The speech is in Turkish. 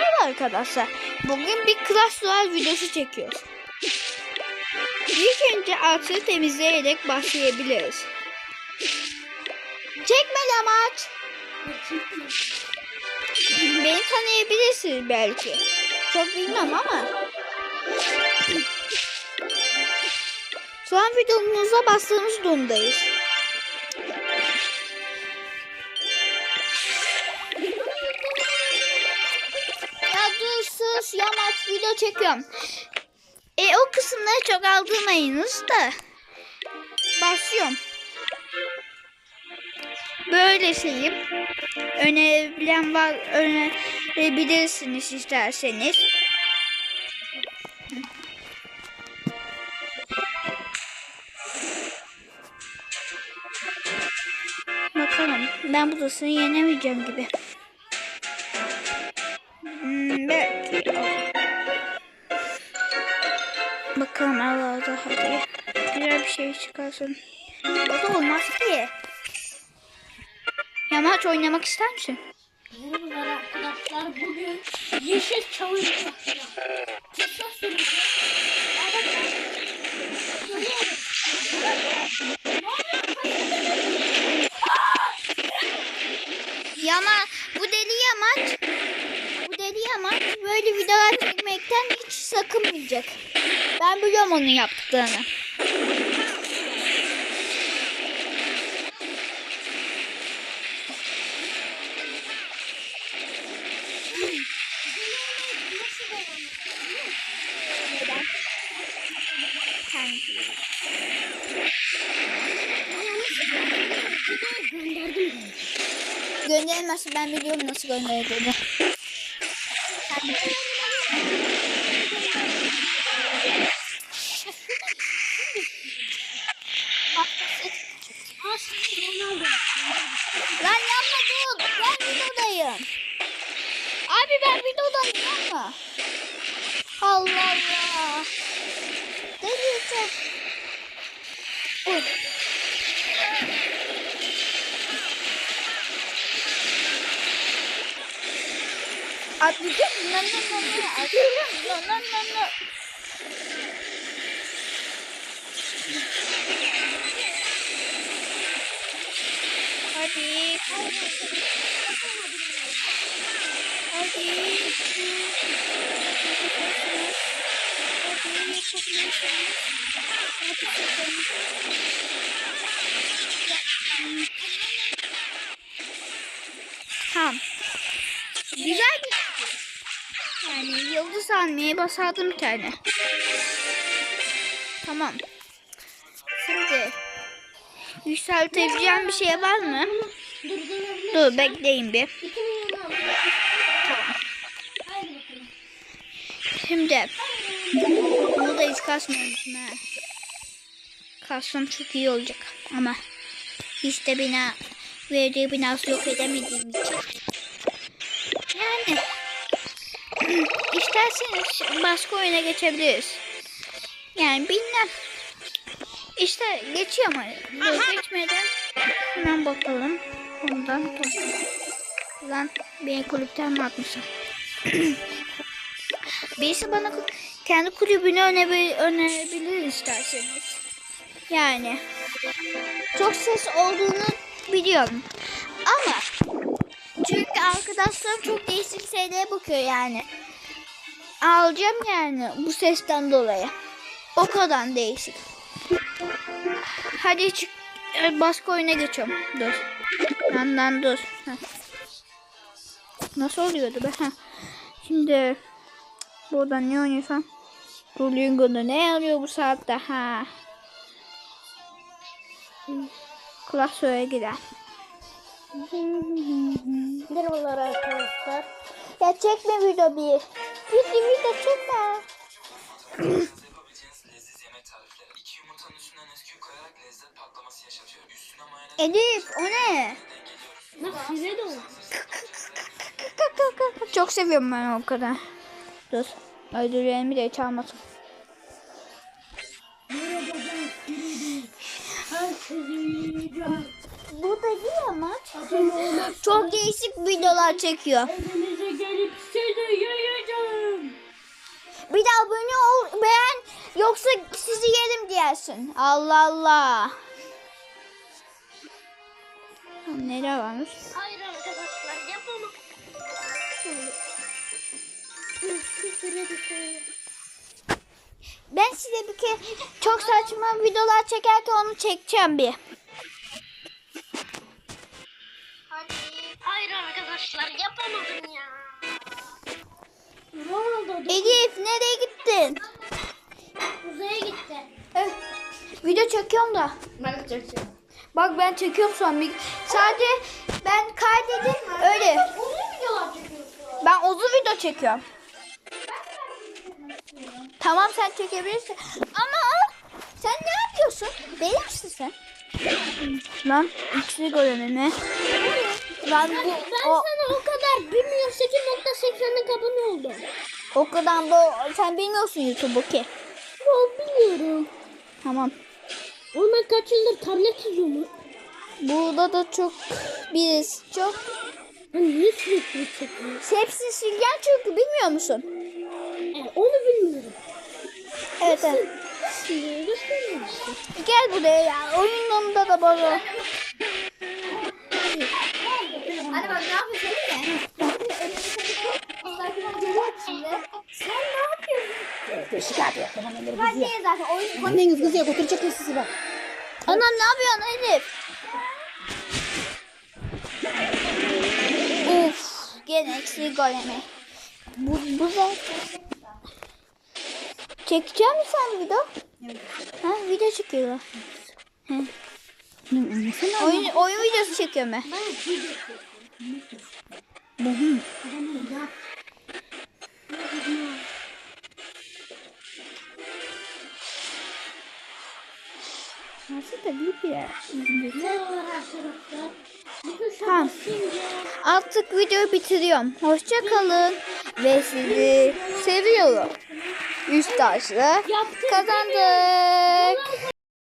Merhaba arkadaşlar. Bugün bir Clash Royale videosu çekiyoruz. İlk önce artığı temizleyerek başlayabiliriz. Çekme amaç. Beni tanıyabilirsiniz belki. Çok bilmem ama. Şu an videomuza bastığımız durumdayız. Sus yamaç video çekiyorum. E o kısımları çok aldırmayınız da. Başlıyorum. Böyle şeyim. Önerebilen var önerebilirsiniz isterseniz. Bakalım. Ben burasını yenemeyeceğim gibi. Belki. Bakalım Allah'a hadi. Güzel bir şey çıkarsın. O da olmaz ki. Yamaç oynamak ister misin? Merhabalar arkadaşlar. Bugün yeşil yapacağım. Kısa. Söylüyorum. Yama, bu deli yamaç. Yamaç böyle videolar çekmekten hiç sakınmayacak. Ben biliyorum onun yaptıklarını. Gönderdim. Gönderilmezse ben biliyorum nasıl gönderildiğini. Lan yapma dur. Ben videodayım. Abi ben videodayım yapma. Allah Allah. Delireceğim. Uy. Atlayacağım. Lan lan lan lan. Atlayacağım. Lan lan lan lan. Hadi. Hadi. Tamam. Güzel bir almaya basardım tane. Tamam. Şimdi yükseltebileceğim bir şey var mı? Dur bekleyin bir. Bakalım. Şimdi burada hiç kasmıyormuşum ha. Kassam çok iyi olacak ama hiç de bina verdiği binası yok edemediğim için. İsterseniz başka oyuna geçebiliriz. Yani bilmem. İşte geçiyor dur geçmeden hemen bakalım. Ondan Lan beni kulüpten mi atmışım? Birisi bana kendi kulübünü önebi- önerebilir isterseniz. Yani çok ses olduğunu biliyorum. Ama çünkü arkadaşlarım çok değişik şeylere bakıyor yani. Alacağım yani bu sesten dolayı. O kadar değişik. Hadi çık. e, Başka oyuna geçiyorum. Dur. Yandan dur. Nasıl oluyordu be? Şimdi buradan ne oynuyorsam Duolingo'da ne arıyor bu saatte? Ha. Klasöre gider. Merhabalar arkadaşlar. Ya çekme video bir. Bir video çekme. Elif o ne? Bak size de. Çok seviyorum ben o kadar. Dur. Ödüllerimi de çalmasın. Bu da değil ama. Çok değişik videolar çekiyor gelip seni yiyeceğim. Bir de abone ol, beğen yoksa sizi yerim diyorsun. Allah Allah. Nereye varmış? Hayır arkadaşlar yapamam. Ben size bir kere çok saçma videolar çekerken onu çekeceğim bir. Video çekiyorum da. Ben çekeceğim. Bak ben çekiyorum şu an. Sadece ben kaydedim öyle. Ben uzun video çekiyorum. Tamam sen çekebilirsin. Ama sen ne yapıyorsun? Deli misin sen? Lan ikisi görünümü. Lan bu Ben o, sana o kadar 1 milyon 8.80'lik abone oldum. o kadar bu sen bilmiyorsun YouTube'u ki. Ben biliyorum. Tamam. Oğlum ben kaç yıldır tablet izliyorum. Burada da çok biz çok Ben niye sürekli çekiyorum? hepsi silgen çünkü bilmiyor musun? E, onu bilmiyorum. Evet evet. Göstereyim. Gel buraya ya. Oyununda da böyle. Hadi bak ne yapıyorsun tamam elleri Ben kızıyor. Anneniz kızıyor götürecek sizi bak. Anam ne yapıyorsun Elif? Uf, gene eksiği golemi. Bu, bu zaten. Çekeceğim mi sen video? Ha, video çekiyor. He. Oyun, oyun videosu çekiyor mu? Nasıl arkadaşlar? Bugün Tamam. Artık videoyu bitiriyorum. Hoşça kalın ve sizi seviyorum. Üst taşlı Yaptık. kazandık.